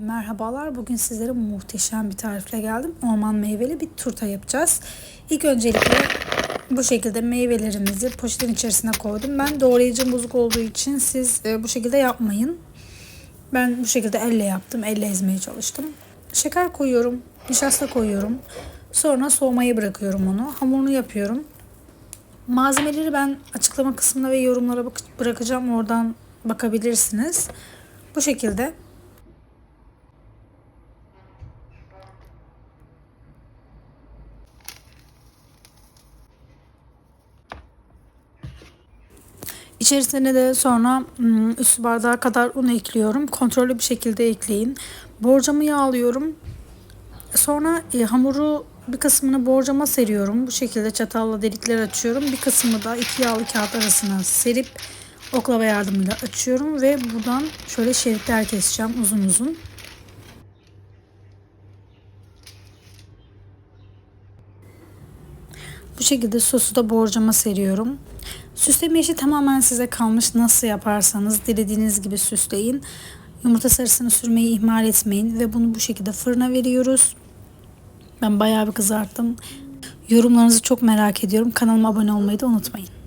Merhabalar. Bugün sizlere muhteşem bir tarifle geldim. Orman meyveli bir turta yapacağız. İlk öncelikle bu şekilde meyvelerimizi poşetin içerisine koydum. Ben doğrayıcım bozuk olduğu için siz e, bu şekilde yapmayın. Ben bu şekilde elle yaptım. Elle ezmeye çalıştım. Şeker koyuyorum. Nişasta koyuyorum. Sonra soğumaya bırakıyorum onu. Hamurunu yapıyorum. Malzemeleri ben açıklama kısmına ve yorumlara bırakacağım. Oradan bakabilirsiniz. Bu şekilde İçerisine de sonra ım, üst bardağa kadar un ekliyorum. Kontrollü bir şekilde ekleyin. Borcamı yağlıyorum. Sonra e, hamuru bir kısmını borcama seriyorum. Bu şekilde çatalla delikler açıyorum. Bir kısmını da iki yağlı kağıt arasına serip oklava yardımıyla açıyorum ve buradan şöyle şeritler keseceğim uzun uzun. Bu şekilde sosu da borcama seriyorum. Süsleme işi tamamen size kalmış. Nasıl yaparsanız dilediğiniz gibi süsleyin. Yumurta sarısını sürmeyi ihmal etmeyin ve bunu bu şekilde fırına veriyoruz. Ben bayağı bir kızarttım. Yorumlarınızı çok merak ediyorum. Kanalıma abone olmayı da unutmayın.